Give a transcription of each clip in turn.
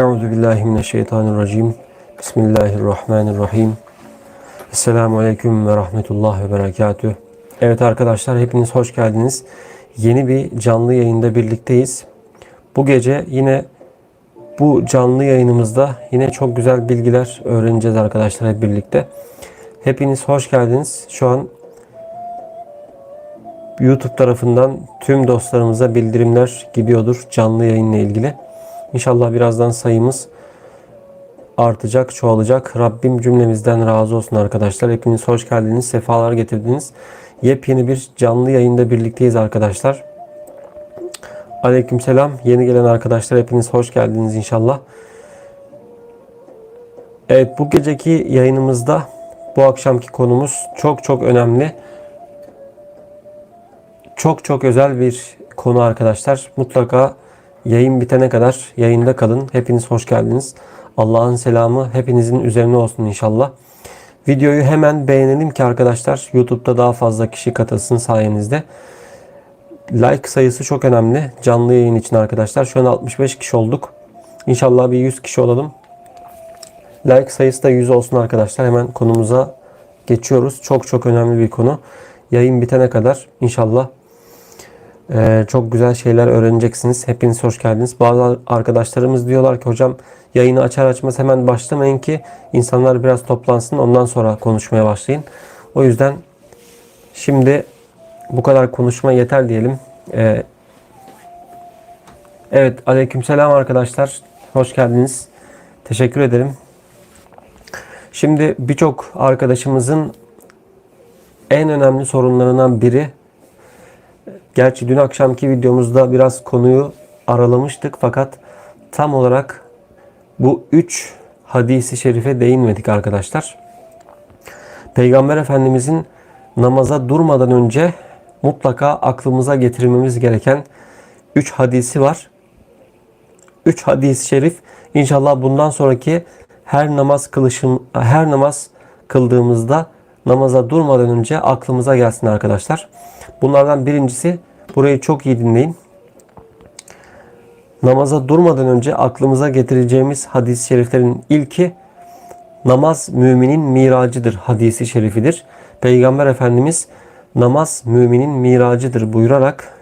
Euzu billahi mineşşeytanirracim. Bismillahirrahmanirrahim. Esselamu aleyküm ve rahmetullah ve berekatüh. Evet arkadaşlar hepiniz hoş geldiniz. Yeni bir canlı yayında birlikteyiz. Bu gece yine bu canlı yayınımızda yine çok güzel bilgiler öğreneceğiz arkadaşlar hep birlikte. Hepiniz hoş geldiniz. Şu an YouTube tarafından tüm dostlarımıza bildirimler gidiyordur canlı yayınla ilgili. İnşallah birazdan sayımız artacak, çoğalacak. Rabbim cümlemizden razı olsun arkadaşlar. Hepiniz hoş geldiniz, sefalar getirdiniz. Yepyeni bir canlı yayında birlikteyiz arkadaşlar. Aleykümselam. Yeni gelen arkadaşlar hepiniz hoş geldiniz inşallah. Evet bu geceki yayınımızda bu akşamki konumuz çok çok önemli. Çok çok özel bir konu arkadaşlar. Mutlaka yayın bitene kadar yayında kalın. Hepiniz hoş geldiniz. Allah'ın selamı hepinizin üzerine olsun inşallah. Videoyu hemen beğenelim ki arkadaşlar YouTube'da daha fazla kişi katılsın sayenizde. Like sayısı çok önemli. Canlı yayın için arkadaşlar. Şu an 65 kişi olduk. İnşallah bir 100 kişi olalım. Like sayısı da 100 olsun arkadaşlar. Hemen konumuza geçiyoruz. Çok çok önemli bir konu. Yayın bitene kadar inşallah ee, çok güzel şeyler öğreneceksiniz. Hepiniz hoş geldiniz. Bazı arkadaşlarımız diyorlar ki hocam yayını açar açmaz hemen başlamayın ki insanlar biraz toplansın ondan sonra konuşmaya başlayın. O yüzden şimdi bu kadar konuşma yeter diyelim. Ee, evet aleykümselam arkadaşlar. Hoş geldiniz. Teşekkür ederim. Şimdi birçok arkadaşımızın en önemli sorunlarından biri Gerçi dün akşamki videomuzda biraz konuyu aralamıştık fakat tam olarak bu üç hadisi şerife değinmedik arkadaşlar. Peygamber Efendimizin namaza durmadan önce mutlaka aklımıza getirmemiz gereken üç hadisi var. Üç hadis-i şerif inşallah bundan sonraki her namaz kılışım her namaz kıldığımızda namaza durmadan önce aklımıza gelsin arkadaşlar. Bunlardan birincisi burayı çok iyi dinleyin. Namaza durmadan önce aklımıza getireceğimiz hadis-i şeriflerin ilki namaz müminin miracıdır hadisi şerifidir. Peygamber Efendimiz namaz müminin miracıdır buyurarak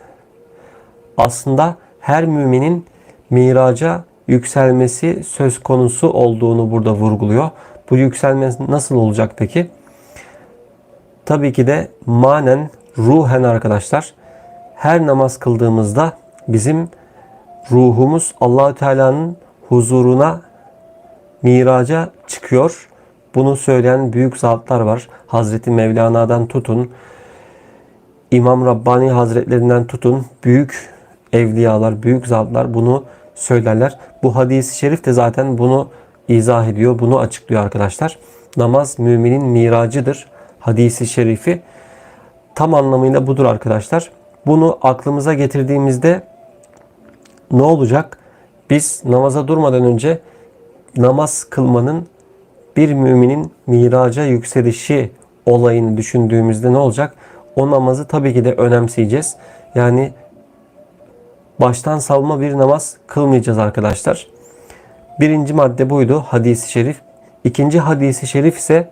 aslında her müminin miraca yükselmesi söz konusu olduğunu burada vurguluyor. Bu yükselme nasıl olacak peki? Tabii ki de manen, ruhen arkadaşlar her namaz kıldığımızda bizim ruhumuz Allahü Teala'nın huzuruna miraca çıkıyor. Bunu söyleyen büyük zatlar var. Hazreti Mevlana'dan tutun, İmam Rabbani Hazretlerinden tutun, büyük evliyalar, büyük zatlar bunu söylerler. Bu hadis-i şerif de zaten bunu izah ediyor, bunu açıklıyor arkadaşlar. Namaz müminin miracıdır hadisi şerifi tam anlamıyla budur arkadaşlar. Bunu aklımıza getirdiğimizde ne olacak? Biz namaza durmadan önce namaz kılmanın bir müminin miraca yükselişi olayını düşündüğümüzde ne olacak? O namazı tabii ki de önemseyeceğiz. Yani baştan salma bir namaz kılmayacağız arkadaşlar. Birinci madde buydu hadisi şerif. İkinci hadisi şerif ise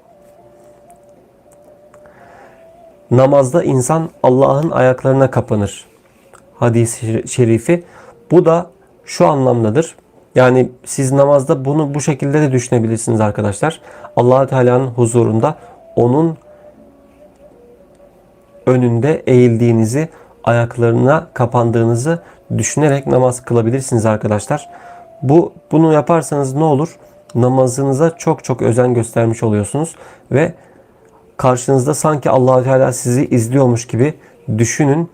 namazda insan Allah'ın ayaklarına kapanır. Hadis-i şerifi. Bu da şu anlamdadır. Yani siz namazda bunu bu şekilde de düşünebilirsiniz arkadaşlar. allah Teala'nın huzurunda onun önünde eğildiğinizi, ayaklarına kapandığınızı düşünerek namaz kılabilirsiniz arkadaşlar. Bu bunu yaparsanız ne olur? Namazınıza çok çok özen göstermiş oluyorsunuz ve karşınızda sanki Allahü Teala sizi izliyormuş gibi düşünün.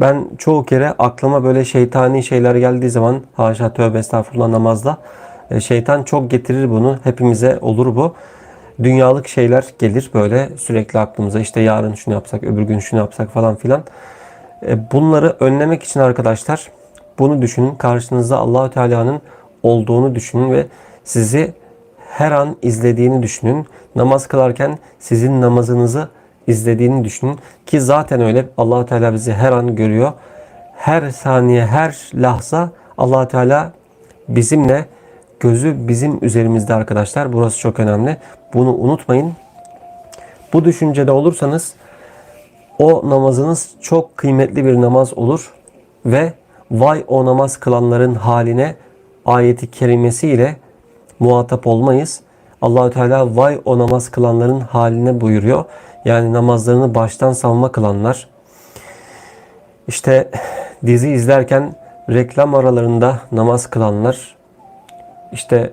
Ben çoğu kere aklıma böyle şeytani şeyler geldiği zaman haşa tövbe estağfurullah namazda e, şeytan çok getirir bunu. Hepimize olur bu. Dünyalık şeyler gelir böyle sürekli aklımıza işte yarın şunu yapsak öbür gün şunu yapsak falan filan. E, bunları önlemek için arkadaşlar bunu düşünün. Karşınızda Allahü Teala'nın olduğunu düşünün ve sizi her an izlediğini düşünün. Namaz kılarken sizin namazınızı izlediğini düşünün ki zaten öyle Allah Teala bizi her an görüyor. Her saniye, her lahza Allah Teala bizimle gözü bizim üzerimizde arkadaşlar. Burası çok önemli. Bunu unutmayın. Bu düşüncede olursanız o namazınız çok kıymetli bir namaz olur ve vay o namaz kılanların haline ayeti kerimesiyle muhatap olmayız. Allahü Teala vay o namaz kılanların haline buyuruyor. Yani namazlarını baştan savma kılanlar. İşte dizi izlerken reklam aralarında namaz kılanlar. İşte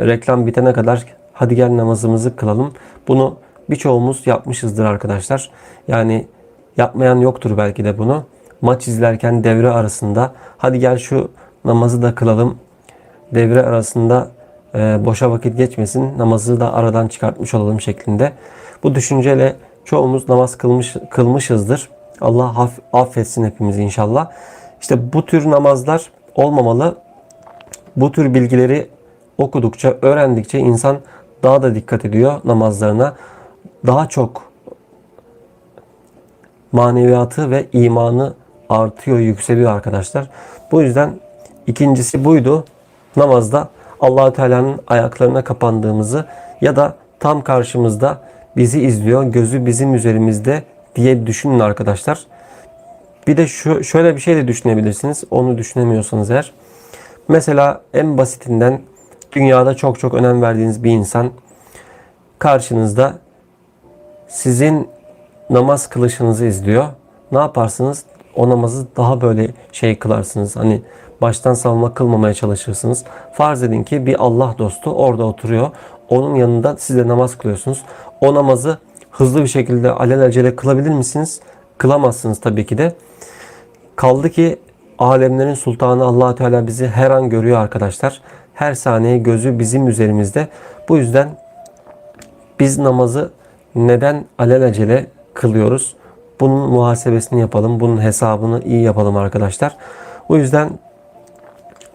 reklam bitene kadar hadi gel namazımızı kılalım. Bunu birçoğumuz yapmışızdır arkadaşlar. Yani yapmayan yoktur belki de bunu. Maç izlerken devre arasında hadi gel şu namazı da kılalım. Devre arasında boşa vakit geçmesin. Namazı da aradan çıkartmış olalım şeklinde. Bu düşünceyle çoğumuz namaz kılmış kılmışızdır. Allah haf- affetsin hepimizi inşallah. İşte bu tür namazlar olmamalı. Bu tür bilgileri okudukça, öğrendikçe insan daha da dikkat ediyor namazlarına. Daha çok maneviyatı ve imanı artıyor, yükseliyor arkadaşlar. Bu yüzden ikincisi buydu. Namazda Allahü Teala'nın ayaklarına kapandığımızı ya da tam karşımızda bizi izliyor, gözü bizim üzerimizde diye düşünün arkadaşlar. Bir de şu şöyle bir şey de düşünebilirsiniz. Onu düşünemiyorsanız eğer. Mesela en basitinden dünyada çok çok önem verdiğiniz bir insan karşınızda sizin namaz kılışınızı izliyor. Ne yaparsınız? O namazı daha böyle şey kılarsınız. Hani baştan savunma kılmamaya çalışırsınız. Farz edin ki bir Allah dostu orada oturuyor. Onun yanında siz de namaz kılıyorsunuz. O namazı hızlı bir şekilde alelacele kılabilir misiniz? Kılamazsınız tabii ki de. Kaldı ki alemlerin sultanı allah Teala bizi her an görüyor arkadaşlar. Her saniye gözü bizim üzerimizde. Bu yüzden biz namazı neden alelacele kılıyoruz? Bunun muhasebesini yapalım. Bunun hesabını iyi yapalım arkadaşlar. O yüzden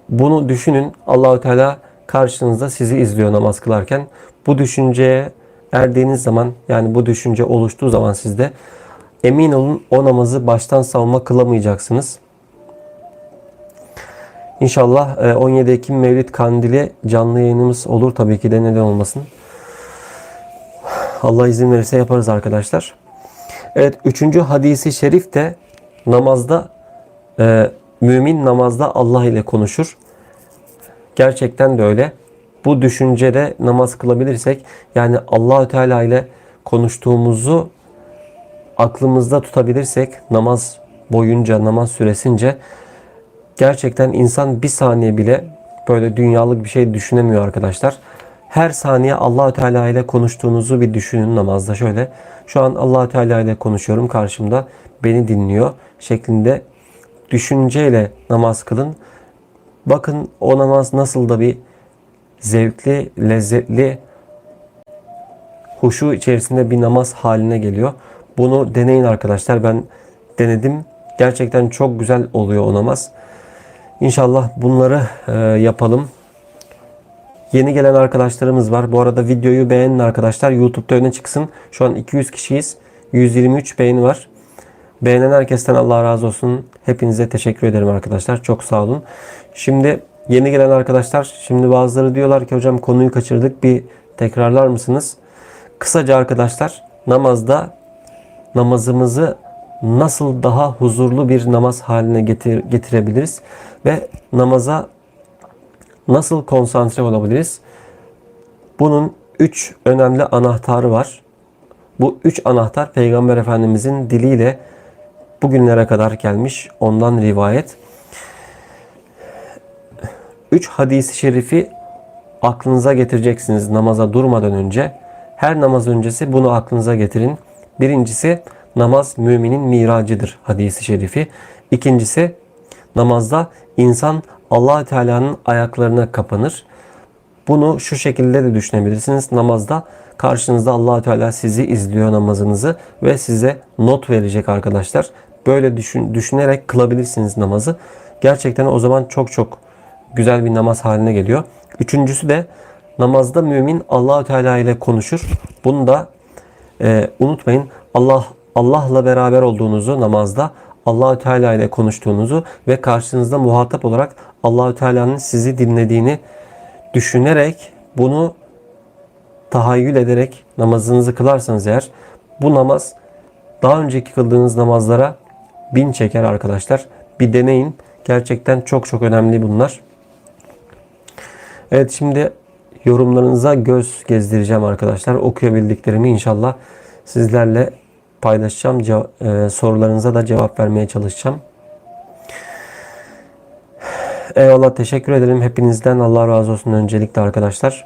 bunu düşünün. Allahü Teala karşınızda sizi izliyor namaz kılarken. Bu düşünceye erdiğiniz zaman yani bu düşünce oluştuğu zaman sizde emin olun o namazı baştan savunma kılamayacaksınız. İnşallah e, 17 Ekim Mevlid Kandili canlı yayınımız olur tabii ki de neden olmasın. Allah izin verirse yaparız arkadaşlar. Evet üçüncü hadisi şerif de namazda e, mümin namazda Allah ile konuşur. Gerçekten de öyle. Bu düşüncede namaz kılabilirsek yani Allahü Teala ile konuştuğumuzu aklımızda tutabilirsek namaz boyunca namaz süresince gerçekten insan bir saniye bile böyle dünyalık bir şey düşünemiyor arkadaşlar. Her saniye Allahü Teala ile konuştuğunuzu bir düşünün namazda şöyle. Şu an Allahü Teala ile konuşuyorum karşımda beni dinliyor şeklinde düşünceyle namaz kılın. Bakın o namaz nasıl da bir zevkli, lezzetli, huşu içerisinde bir namaz haline geliyor. Bunu deneyin arkadaşlar. Ben denedim. Gerçekten çok güzel oluyor o namaz. İnşallah bunları e, yapalım. Yeni gelen arkadaşlarımız var. Bu arada videoyu beğenin arkadaşlar. YouTube'da öne çıksın. Şu an 200 kişiyiz. 123 beğeni var. Beğenen herkesten Allah razı olsun. Hepinize teşekkür ederim arkadaşlar. Çok sağ olun. Şimdi yeni gelen arkadaşlar. Şimdi bazıları diyorlar ki hocam konuyu kaçırdık. Bir tekrarlar mısınız? Kısaca arkadaşlar namazda namazımızı nasıl daha huzurlu bir namaz haline getir, getirebiliriz ve namaza nasıl konsantre olabiliriz? Bunun üç önemli anahtarı var. Bu üç anahtar Peygamber Efendimizin diliyle bugünlere kadar gelmiş. Ondan rivayet. Üç hadisi şerifi aklınıza getireceksiniz namaza durmadan önce. Her namaz öncesi bunu aklınıza getirin. Birincisi namaz müminin miracıdır hadisi şerifi. İkincisi namazda insan allah Teala'nın ayaklarına kapanır. Bunu şu şekilde de düşünebilirsiniz. Namazda karşınızda allah Teala sizi izliyor namazınızı ve size not verecek arkadaşlar. Böyle düşün, düşünerek kılabilirsiniz namazı. Gerçekten o zaman çok çok güzel bir namaz haline geliyor. Üçüncüsü de namazda mümin allah Teala ile konuşur. Bunu da e, unutmayın. Allah Allah'la beraber olduğunuzu namazda Allahü Teala ile konuştuğunuzu ve karşınızda muhatap olarak Allahü Teala'nın sizi dinlediğini düşünerek bunu tahayyül ederek namazınızı kılarsanız eğer bu namaz daha önceki kıldığınız namazlara bin çeker arkadaşlar. Bir deneyin. Gerçekten çok çok önemli bunlar. Evet şimdi yorumlarınıza göz gezdireceğim arkadaşlar. Okuyabildiklerimi inşallah sizlerle paylaşacağım. Ce- e, sorularınıza da cevap vermeye çalışacağım. Eyvallah teşekkür ederim. Hepinizden Allah razı olsun öncelikle arkadaşlar.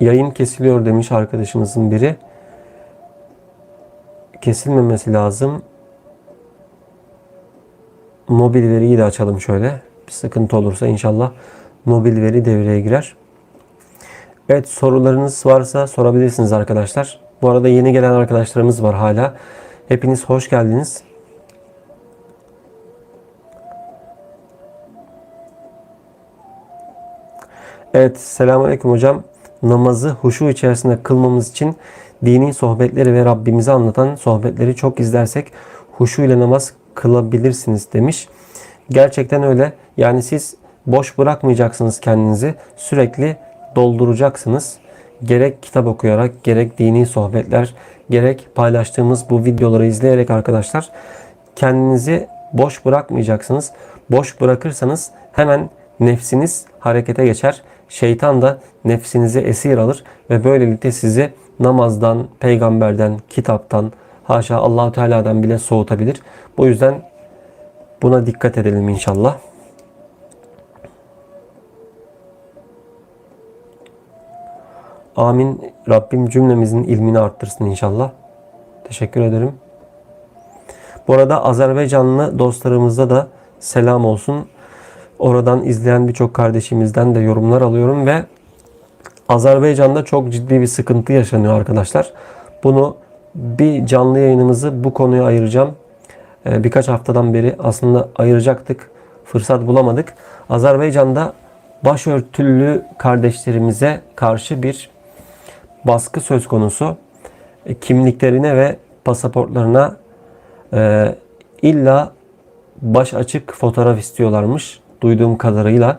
Yayın kesiliyor demiş arkadaşımızın biri. Kesilmemesi lazım. Mobil veriyi de açalım şöyle. Bir sıkıntı olursa inşallah mobil veri devreye girer. Evet sorularınız varsa sorabilirsiniz arkadaşlar. Bu arada yeni gelen arkadaşlarımız var hala. Hepiniz hoş geldiniz. Evet selamünaleyküm hocam. Namazı huşu içerisinde kılmamız için dini sohbetleri ve Rabbimizi anlatan sohbetleri çok izlersek huşu ile namaz kılabilirsiniz demiş. Gerçekten öyle. Yani siz boş bırakmayacaksınız kendinizi. Sürekli dolduracaksınız. Gerek kitap okuyarak, gerek dini sohbetler, gerek paylaştığımız bu videoları izleyerek arkadaşlar kendinizi boş bırakmayacaksınız. Boş bırakırsanız hemen nefsiniz harekete geçer. Şeytan da nefsinizi esir alır ve böylelikle sizi namazdan, peygamberden, kitaptan, haşa Allahu Teala'dan bile soğutabilir. Bu yüzden buna dikkat edelim inşallah. Amin. Rabbim cümlemizin ilmini arttırsın inşallah. Teşekkür ederim. Bu arada Azerbaycanlı dostlarımıza da selam olsun. Oradan izleyen birçok kardeşimizden de yorumlar alıyorum ve Azerbaycan'da çok ciddi bir sıkıntı yaşanıyor arkadaşlar. Bunu bir canlı yayınımızı bu konuya ayıracağım. Ee, Birkaç haftadan beri aslında ayıracaktık. Fırsat bulamadık. Azerbaycan'da başörtülü kardeşlerimize karşı bir baskı söz konusu. E, Kimliklerine ve pasaportlarına e, illa baş açık fotoğraf istiyorlarmış duyduğum kadarıyla.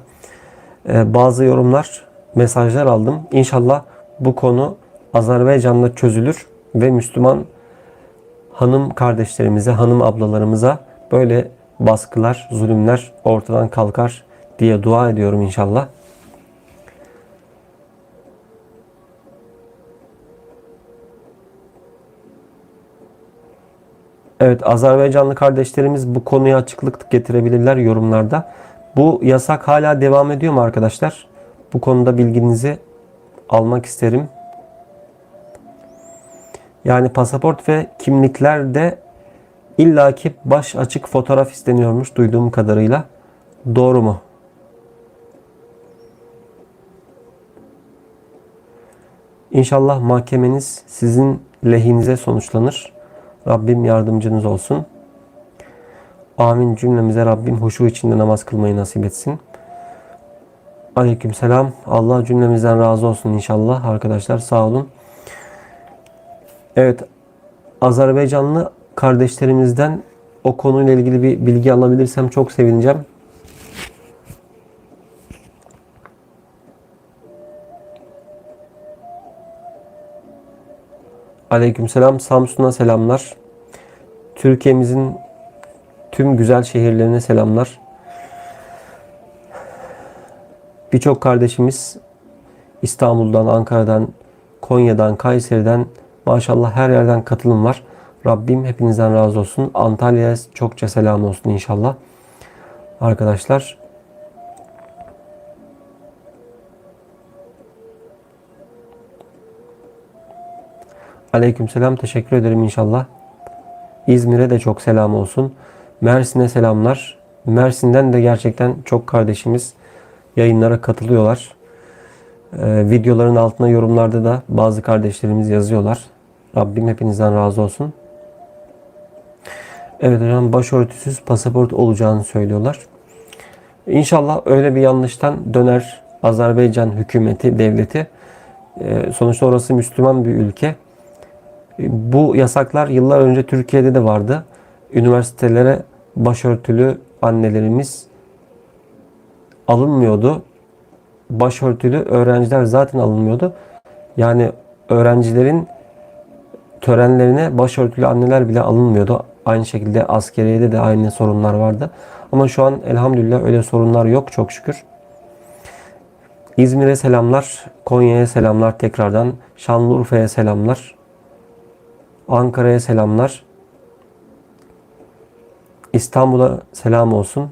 E, bazı yorumlar, mesajlar aldım. İnşallah bu konu Azerbaycan'da çözülür ve Müslüman hanım kardeşlerimize, hanım ablalarımıza böyle baskılar, zulümler ortadan kalkar diye dua ediyorum inşallah. Evet Azerbaycanlı kardeşlerimiz bu konuya açıklık getirebilirler yorumlarda. Bu yasak hala devam ediyor mu arkadaşlar? Bu konuda bilginizi almak isterim. Yani pasaport ve kimliklerde illaki baş açık fotoğraf isteniyormuş duyduğum kadarıyla. Doğru mu? İnşallah mahkemeniz sizin lehinize sonuçlanır. Rabbim yardımcınız olsun. Amin cümlemize Rabbim huşu içinde namaz kılmayı nasip etsin. Aleyküm selam. Allah cümlemizden razı olsun inşallah. Arkadaşlar sağ olun. Evet. Azerbaycanlı kardeşlerimizden o konuyla ilgili bir bilgi alabilirsem çok sevineceğim. Aleykümselam. Samsun'a selamlar. Türkiye'mizin tüm güzel şehirlerine selamlar. Birçok kardeşimiz İstanbul'dan, Ankara'dan, Konya'dan, Kayseri'den maşallah her yerden katılım var. Rabbim hepinizden razı olsun. Antalya'ya çokça selam olsun inşallah. Arkadaşlar Aleykümselam. Teşekkür ederim inşallah. İzmir'e de çok selam olsun. Mersin'e selamlar. Mersin'den de gerçekten çok kardeşimiz yayınlara katılıyorlar. Ee, videoların altına yorumlarda da bazı kardeşlerimiz yazıyorlar. Rabbim hepinizden razı olsun. Evet hocam başörtüsüz pasaport olacağını söylüyorlar. İnşallah öyle bir yanlıştan döner Azerbaycan hükümeti, devleti. Ee, sonuçta orası Müslüman bir ülke. Bu yasaklar yıllar önce Türkiye'de de vardı. Üniversitelere başörtülü annelerimiz alınmıyordu. başörtülü öğrenciler zaten alınmıyordu. Yani öğrencilerin törenlerine başörtülü anneler bile alınmıyordu. Aynı şekilde askeriyede de aynı sorunlar vardı. Ama şu an elhamdülillah öyle sorunlar yok çok şükür. İzmir'e selamlar, Konya'ya selamlar tekrardan, Şanlıurfa'ya selamlar, Ankara'ya selamlar, İstanbul'a selam olsun,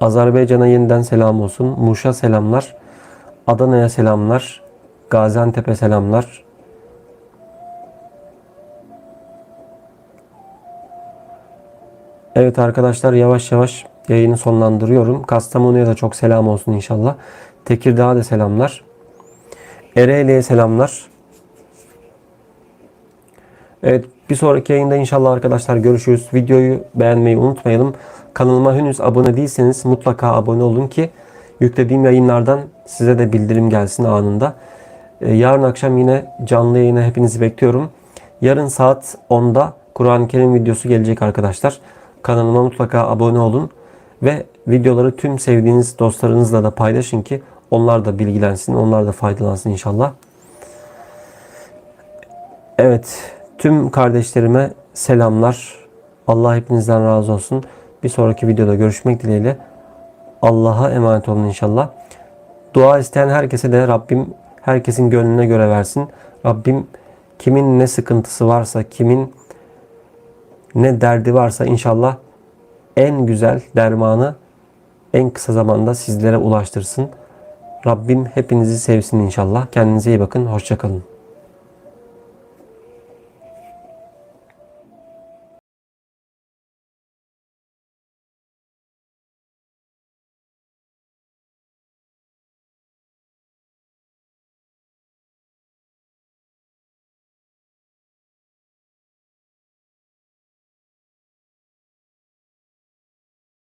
Azerbaycan'a yeniden selam olsun, Muş'a selamlar, Adana'ya selamlar, Gaziantep'e selamlar, Evet arkadaşlar yavaş yavaş yayını sonlandırıyorum. Kastamonu'ya da çok selam olsun inşallah. Tekirdağ'a da selamlar. Ereğli'ye selamlar. Evet bir sonraki yayında inşallah arkadaşlar görüşürüz. Videoyu beğenmeyi unutmayalım. Kanalıma henüz abone değilseniz mutlaka abone olun ki yüklediğim yayınlardan size de bildirim gelsin anında. Ee, Yarın akşam yine canlı yayına hepinizi bekliyorum. Yarın saat 10'da Kur'an-ı Kerim videosu gelecek arkadaşlar. Kanalıma mutlaka abone olun ve videoları tüm sevdiğiniz dostlarınızla da paylaşın ki onlar da bilgilensin, onlar da faydalansın inşallah. Evet, tüm kardeşlerime selamlar. Allah hepinizden razı olsun. Bir sonraki videoda görüşmek dileğiyle. Allah'a emanet olun inşallah. Dua isteyen herkese de Rabbim herkesin gönlüne göre versin. Rabbim kimin ne sıkıntısı varsa, kimin ne derdi varsa inşallah en güzel dermanı en kısa zamanda sizlere ulaştırsın. Rabbim hepinizi sevsin inşallah. Kendinize iyi bakın. Hoşçakalın.